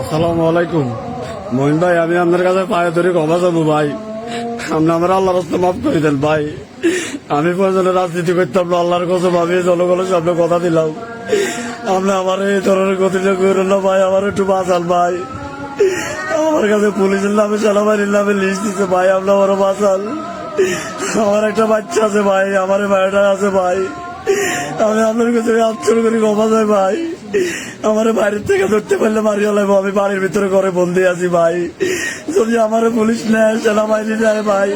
আসসালামু আলাইকুম। মহিন ভাই, আমি আপনার কাছে পায়ে ধরে ক্ষমা চাবো ভাই। আপনি আমার আল্লাহর রাস্তা মাফ করে দেন ভাই। আমি প্রয়োজনে রাজনীতি করতাম না, আল্লাহর কাছে ভাবি জনগণের সামনে কথা দিলাম। আপনি আমার এই ধরনের গতিটা করেন না ভাই, আমার একটু বাঁচান ভাই। আমার কাছে পুলিশের নামে, সেনাবাহিনীর নামে লিস্ট দিচ্ছে ভাই, আপনি আমারও বাঁচান। আমার একটা বাচ্চা আছে ভাই আমার ভাইটা আছে ভাই। আমি আপনার কাছে আশ্চর্য করি, ক্ষমা চাই ভাই। আমার বাড়ির থেকে ধরতে পারলে মারি লাগবো আমি বাড়ির ভিতরে ঘরে বন্দি আছি ভাই। যদি আমার পুলিশ নেয়, সেনাবাহিনী নেয় ভাই।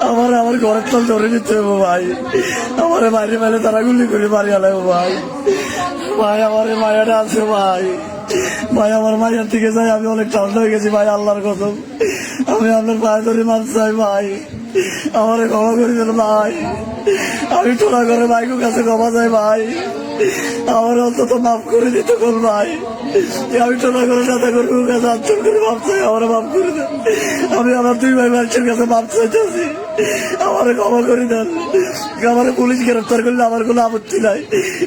আমার আমার ঘরের তল ধরে নিতে হবে ভাই। আমার বাইরে বাইরে তারা গুলি করে মারি লাগবো ভাই। ভাই, আমার মায়াটা আছে ভাই। ভাই, আমার মায়ের থেকে যাই, আমি অনেক ঠান্ডা হয়ে গেছি ভাই, আল্লাহর কসম। আমি আপনার পায়ে ধরে মাছ চাই ভাই। আমারে ক্ষমা করে দেন ভাই। আমি টোলা করে ভাইকে কাছে ক্ষমা চাই ভাই। আমার অন্তত মাফ করে দিতে কোন ভাই। আমি টোলা করে সাথে করে কাছে আঞ্চল করে মাপ চাই, আমার মাফ করে দেন। আমি আমার দুই ভাই মানুষের কাছে মাফ চাইতেছি। আমার ক্ষমা করে দেন। আমার পুলিশ গ্রেফতার করলে আমার কোনো আপত্তি নাই।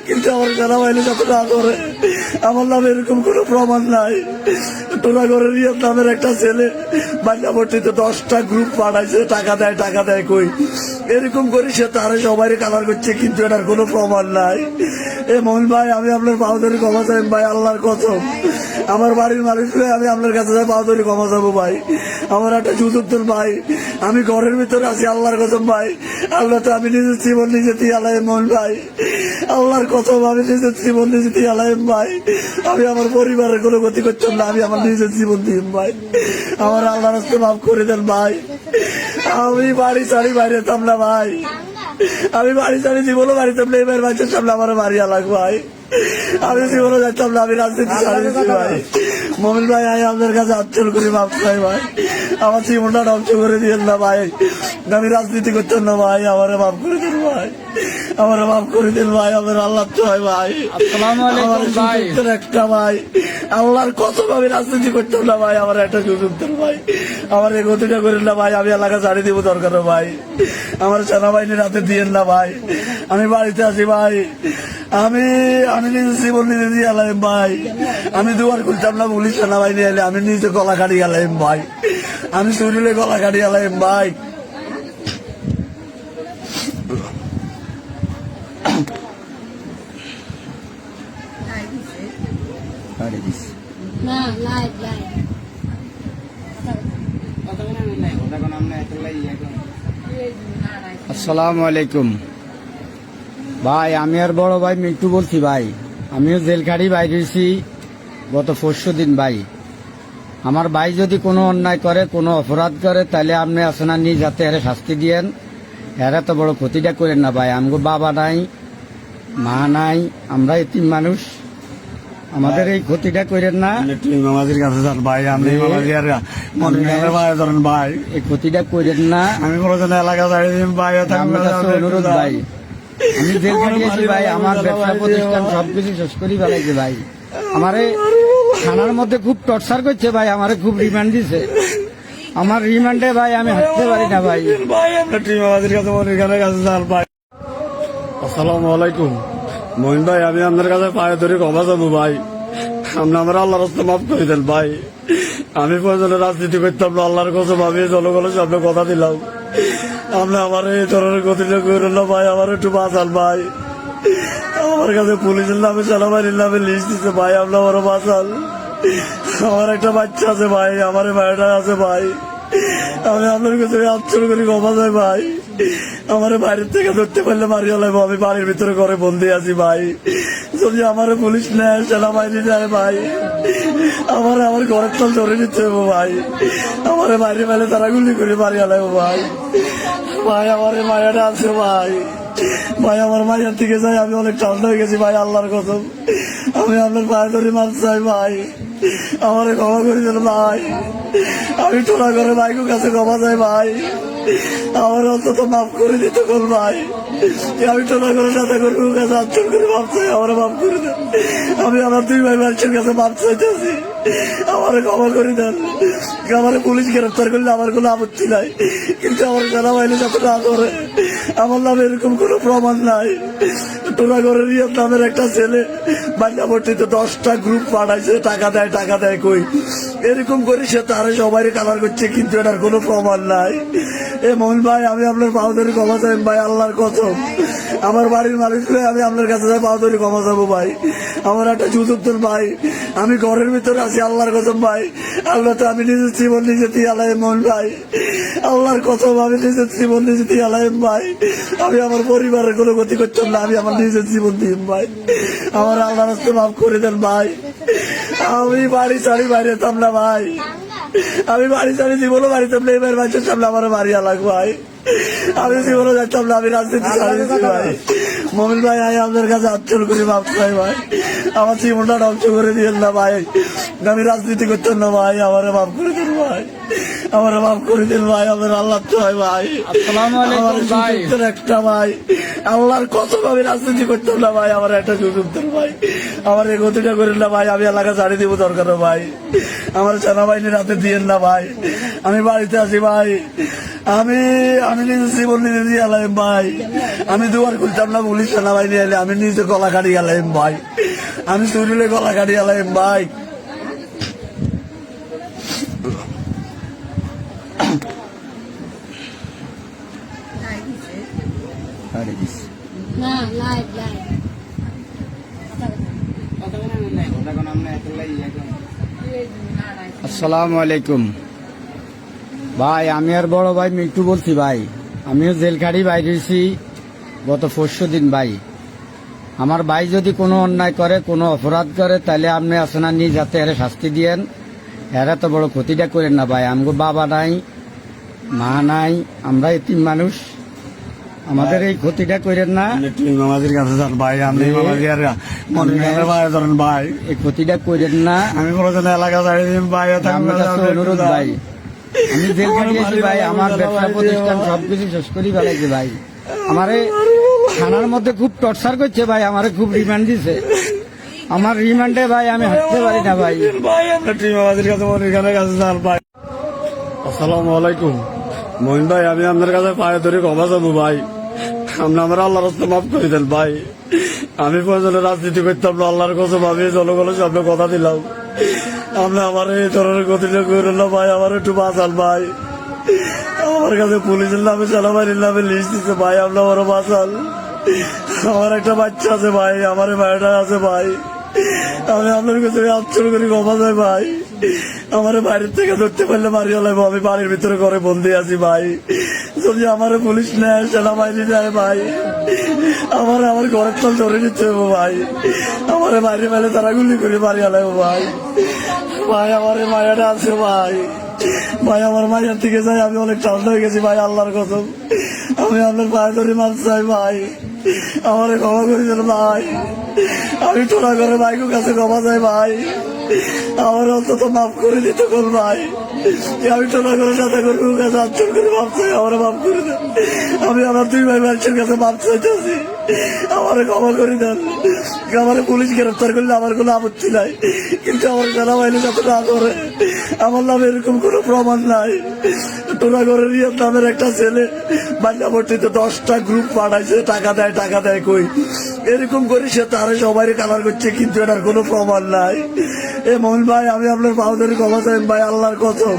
কিন্তু আমার জানা বাইলে যত না করে আমার নামে এরকম কোনো প্রমাণ নাই। টোলাগড়ের ইয়ের নামের একটা ছেলে বান্যাবর্তীতে দশটা গ্রুপ পাঠাইছে টাকা দেয় টাকা দেয় কই? এরকম করে সে তারা সবাই কালার করছে, কিন্তু এটার কোনো প্রমাণ নাই। এ মোহন ভাই, আমি আপনার বাহাদুরি ক্ষমা চাই ভাই, আল্লাহর কসম। আমার বাড়ির মালিক হয়ে আমি আপনার কাছে যাই বাহাদুরি ক্ষমা চাবো ভাই। আমার একটা যুদ্ধ ভাই, আমি ঘরের ভিতরে আছি, আল্লাহর কসম ভাই। আল্লাহ তো আমি নিজের জীবন নিজে দিয়ে আলাই মোহন ভাই। আল্লাহর কসম, আমি নিজের জীবন নিজে দিয়ে আলাই ভাই। আমি আমার পরিবারের কোনো ক্ষতি করতাম না, আমি আমার নিজের জীবন দিই ভাই। আমার আল্লাহ রাস্তা মাফ করে দেন ভাই। আমি বাড়ি ছাড়ি বাইরে যেতাম না ভাই। আমি বাড়ি ছাড়ি জীবনও বাড়ি থাকলে এবার বাচ্চার সামনে আমার বাড়ি আলাগ ভাই। আমি জীবনও যাইতাম না আমি রাজনীতি ছাড়িয়েছি ভাই। মমিন ভাই আমি আপনার কাছে আচ্ছল করি মাপ চাই ভাই। আমার জীবনটা ধ্বংস করে দিয়েন না ভাই। আমি রাজনীতি করতাম না ভাই আমারে মাফ করে দিন ভাই। আমারে মাফ করে দিন ভাই আমার আল্লাহ চাই ভাই। আমার একটা ভাই। আল্লাহর কত আমি রাজনীতি করতাম না ভাই আমার একটা সুযোগ ভাই। আমার এই গতিটা করেন না ভাই, আমি এলাকা ছাড়িয়ে দিব দরকার ভাই। আমার সেনাবাহিনীর হাতে দিয়েন না ভাই। আমি বাড়িতে আছি ভাই। আমি আমি নিজে জীবন নিজে দিয়ে এলাম ভাই। আমি দুবার খুলতাম না বলি সেনাবাহিনী এলে, আমি নিজে গলা কাটি গেলাম ভাই। আমি শরীরে গলা কাটি গেলাম ভাই। আসসালামু আলাইকুম ভাই, আমি আর বড় ভাই মিন্টু বলছি, ভাই। আমিও জেলখাড়ি বাইরেছি গত পরশু দিন, ভাই। আমার ভাই যদি কোনো অন্যায় করে, কোনো অপরাধ করে, তাহলে আপনি আসনা নিজ যাতে এর শাস্তি দিয়েন। এরা তো বড় ক্ষতিটা করেন না, ভাই। আমগো বাবা নাই, মা নাই আমরা এতিম মানুষ। আমাদের এই ক্ষতিটা করেন না। একটু ইমামাজির কাছে যান ভাই আমি মনে ভাই ধরেন ভাই। এই ক্ষতিটা করেন না। আমি কোনো জন এলাকা দিন ভাই আমার অনুরোধ ভাই। আমি জেল খাটিয়েছি ভাই আমার ব্যবসা প্রতিষ্ঠান সবকিছু শেষ করি ফেলাইছে ভাই। আমারে থানার মধ্যে খুব টর্চার করছে ভাই আমারে খুব রিমান্ড দিছে। আমার রিমান্ডে ভাই আমি হাঁটতে পারি না ভাই। ভাই আমরা টিম আমাদের কাছে মনে গেলে কাছে যান ভাই। আসসালামু আলাইকুম। মহিন ভাই, আমি আপনার কাছে পায়ে ধরে ক্ষমা চাবো ভাই। আপনি আমার আল্লাহর রাস্তা মাফ করে দেন ভাই। আমি প্রয়োজনে রাজনীতি করতাম না, আল্লাহর কাছে ভাবি জনগণের সামনে কথা দিলাম। আপনি আমার এই ধরনের গতিটা করেন না ভাই, আমার একটু বাঁচান ভাই। আমার কাছে পুলিশের নামে, সেনাবাহিনীর নামে লিস্ট দিচ্ছে ভাই, আপনি আমারও বাঁচান। আমার একটা বাচ্চা আছে ভাই আমার ভাইটা আছে ভাই। আমি আপনার কাছে আশ্চর্য করি ক্ষমা চাই ভাই। আমার বাইরের থেকে ধরতে পারলে মারি লাগবো আমি বাড়ির ভিতরে ঘরে বন্দি আছি ভাই। যদি আমার পুলিশ নেয় সেনাবাহিনী নেয় ভাই। আমার আমার ঘরের তল ধরে নিতে ভাই। আমার বাইরে বাইরে তারা গুলি করে মারি লাগবো ভাই। ভাই, আমার মায়াটা আছে ভাই। ভাই, আমার মায়ের থেকে যাই আমি অনেক ঠান্ডা হয়ে গেছি ভাই, আল্লাহর কসম। আমি আপনার পায়ে ধরে মাছ চাই ভাই। আমার ক্ষমা করে দেন ভাই। আমি টোলা করে ভাইকে কাছে ক্ষমা চাই ভাই। আমার অন্তত মাফ করে দিতে কোন ভাই। আমি টোলা করে সাথে করে কাছে আচ্ছল করে মাপ চাই, আমার মাফ করে দেন আমি আমার দুই ভাই মানুষের কাছে মাপ চাইতেছি। আমার ক্ষমা করে দেন। আমার পুলিশ গ্রেফতার করলে আমার কোনো আপত্তি নাই। কিন্তু আমার জানা বাইলে যত না করে, আমার নামে এরকম কোনো প্রমাণ নাই। টোলাগড়ের ইয়ের নামের একটা ছেলে বান্যাবর্তীতে দশটা গ্রুপ পাঠাইছে টাকা দেয় টাকা দেয় কই? এরকম করে সে তারা সবাই কালার করছে, কিন্তু এটার কোনো প্রমাণ নাই। এ মোহন ভাই, আমি আপনার পাউদারি ক্ষমা চাই ভাই, আল্লাহর কসম। আমার বাড়ির মালিক আমি আপনার কাছে যাই পাউদারি ক্ষমা চাবো ভাই। আমার একটা যুতুক ভাই, আমি ঘরের ভিতরে আছি, আল্লাহর কসম ভাই। আল্লাহ তো আমি নিজের জীবন নিজে দিয়ে আলাই মোহন ভাই। আল্লাহর কসম, আমি নিজের জীবন নিজে দিয়ে আলাই ভাই। আমি আমার পরিবারের কোনো ক্ষতি করতাম না, আমি আমার নিজের জীবন দিই ভাই। আমার আল্লাহ রাস্তা মাফ করে দেন ভাই। আমি বাড়ি ছাড়ি বাইরে যেতাম না ভাই। আমি বাড়ি ছাড়ি জীবনও বাড়ি থাকলে এবার বাচ্চার সামনে আমার বাড়ি আলাগ ভাই। আমি জীবনও যাচ্তাম না আমি রাজনীতি ছাড়িয়েছি ভাই। মমিন ভাই আমি আপনার কাছে আচ্ছল করে মাফ চাই ভাই। আমার জীবনটা ধ্বংস করে দিয়েন না ভাই। আমি রাজনীতি করতাম না ভাই আমারে মাফ করে দিন ভাই। আমারে মাফ করে দিন ভাই আমার আল্লাহ চাই ভাই। আমার। সুযোগ একটা ভাই। আল্লাহর কত আমি রাজনীতি করতাম না ভাই আমার একটা সুযোগ ভাই। আমার এই গতিটা করেন না ভাই আমি এলাকা ছাড়ি দিব দরকার ভাই। আমার সেনাবাহিনীর হাতে দিয়েন না ভাই। আমি বাড়িতে আছি ভাই। আমি আমি নিজে জীবন নিজে দিয়ে এলাম ভাই। আমি দুয়ার খুলতাম না পুলিশ সেনাবাহিনী এলে আমি নিজে গলা কাটি এলাম ভাই। আমি চুরিলে গলা কাটি এলাম ভাই। ছাড়ে আসসালামু আলাইকুম। ভাই, আমি আর বড় ভাই মিন্টু বলছি, ভাই। আমিও জেলখাড়ি বাইরে হয়েছি গত পরশু দিন, ভাই। আমার ভাই যদি কোনো অন্যায় করে, কোনো অপরাধ করে, তাহলে আপনি আসনা নিজ যাতে এর শাস্তি দিয়েন। এরা তো বড় ক্ষতিটা করেন না, ভাই। আমগো বাবা নাই, মা নাই আমরা এতিম মানুষ। আমাদের এই ক্ষতিটা করেন না। মামাজির কাছে যান? ভাই আমি মামাজি আর মনে করে ভাই ধরেন ভাই। এই ক্ষতিটা করেন না। আমি কোনোদিন এলাকা ছাড়ি দিন ভাই অনুরোধ ভাই। আমি জেল খাটিয়েছি ভাই আমার ব্যবসা প্রতিষ্ঠান সবকিছু শেষ করি ফেলাইছে ভাই। আমারে থানার মধ্যে খুব টর্চার করছে ভাই আমারে খুব রিমান্ড দিছে। আমার রিমান্ডে ভাই আমি হাঁটতে পারি না ভাই। ভাই আমরা টিম আমাদের কাছে মনে খানের কাছে যান ভাই। আসসালামু আলাইকুম। মহিন ভাই আমি আপনার কাছে পায়ে ধরে ক্ষমা যাব ভাই। আপনি আমার আল্লাহর রাস্তা মাফ করে দেন, ভাই। আমি প্রয়োজনে রাজনীতি করতাম না, আল্লাহর কাছে ভাবি জনগণের সামনে কথা দিলাম। আপনি আমার এই ধরনের গতিটা করেন না, ভাই, আমার একটু বাঁচান, ভাই। আমার কাছে পুলিশের নামে সেনাবাহিনীর নামে লিস্ট দিচ্ছে ভাই, আপনি আমারও বাঁচান। আমার একটা বাচ্চা আছে, ভাই, আমার ভাইটা আছে, ভাই। আমি আপনার কাছে আশ্চর্য করি, ক্ষমা চাই, ভাই। আমার বাইরের থেকে ধরতে পারলে মারিয়া লাগবো আমি বাড়ির ভিতরে ঘরে বন্দি আছি, ভাই। যদি আমার পুলিশ নেয় সেনাবাহিনী নেয় ভাই। আমার আমার ঘরের তল ধরে হবে ভাই। আমার বাইরে মেলে তারা গুলি করে মারিয়া লাগবো ভাই। ভাই, আমার মায়াটা আছে ভাই। ভাই, আমার মায়ের থেকে যাই, আমি অনেক ঠান্ডা হয়ে গেছি ভাই, আল্লাহর কসম। আমি আপনার পায়ে ধরে মাছ চাই ভাই। আমার ক্ষমা করে দেন ভাই। আমি টোলা করে ভাইকের কাছে ক্ষমা চাই ভাই। আমার অন্তত মাফ করে দিতে কোন ভাই। আমি টোলা করে সাথে করে ওর কাছে করে চাই আমার মাফ করে দেন আমি আমার দুই ভাই মানুষের কাছে মাফ চাইতেছি আমার ক্ষমা করে দেন। আমার পুলিশ গ্রেফতার করলে আমার কোনো আপত্তি নাই। কিন্তু আমার সেনাবাহিনী যাতে না করে, আমার নামে এরকম কোনো প্রমাণ নাই। টোনাগরের রিয়াদ নামের একটা ছেলে বান্যাপট্টিতে দশটা গ্রুপ পাঠাইছে, টাকা দেয় টাকা দেয় কই। এরকম করে সে তারা সবাই কালার করছে, কিন্তু এটার কোনো প্রমাণ নাই। এ মোহন ভাই, আমি আপনার পাউদারি ক্ষমা চাই, ভাই, আল্লাহর কসম।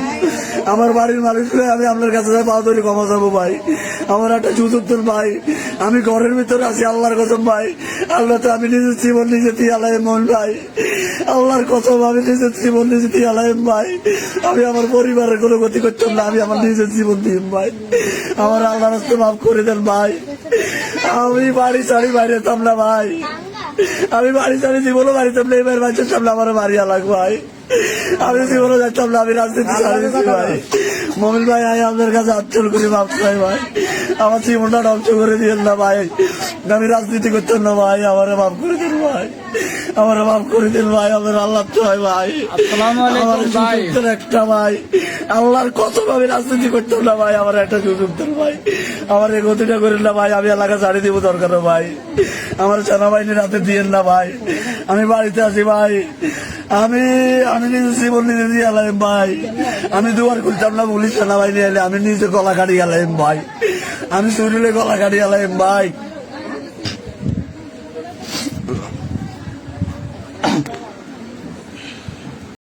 আমার বাড়ির হয়ে আমি আপনার কাছে যাই পাউদারি ক্ষমা চাবো ভাই। আমার একটা যুতুক ভাই। আমি ঘরের ভিতরে আছি, আল্লাহর কসম ভাই। আল্লাহ তো আমি নিজের জীবন নিজে দিয়ে আলাই মোহন ভাই। আল্লাহর কসম, আমি নিজের জীবন নিজে আলাই ভাই। আমি আমার পরিবারের কোনো ক্ষতি করতাম না, আমি আমার নিজের জীবন দিই ভাই। আমার আল্লাহ রাস্তা মাফ করে দেন ভাই। আমি বাড়ি ছাড়ি বাইরে যেতাম না ভাই। আমি বাড়ি ছাড়ি জীবনও বাড়ি থাকলে এবার বাচ্চার সামনে আমারও বাড়ি আলাগ ভাই। আমি জীবনও যাচ্ছিলাম না আমি রাজনীতি ভাই। মমিন ভাই আমি আপনার কাছে আচ্ছল করে মাফ চাই ভাই। আমার জীবনটা ধ্বংস করে দিয়েন না ভাই। আমি রাজনীতি করতাম না ভাই আমার মাফ করে দিন ভাই। আমার মাফ করে দিন ভাই আমার আল্লাহ চাই ভাই। আমার। সুযোগ একটা ভাই। আল্লাহর কত আমি রাজনীতি করতাম না ভাই আমার একটা সুযোগ দেন ভাই। আমার এই গতিটা করেন না ভাই আমি এলাকা ছাড়ি দিব দরকার ভাই। আমার সেনাবাহিনীর হাতে দিয়েন না ভাই। আমি বাড়িতে আছি ভাই। আমি আমি নিজে জীবন নিজে দিয়ে ভাই। আমি দুয়ার খুলতাম না পুলিশ সেনাবাহিনী এলে আমি নিজে গলা কাটি ভাই। আমি শরীরে গলা কাটি ভাই।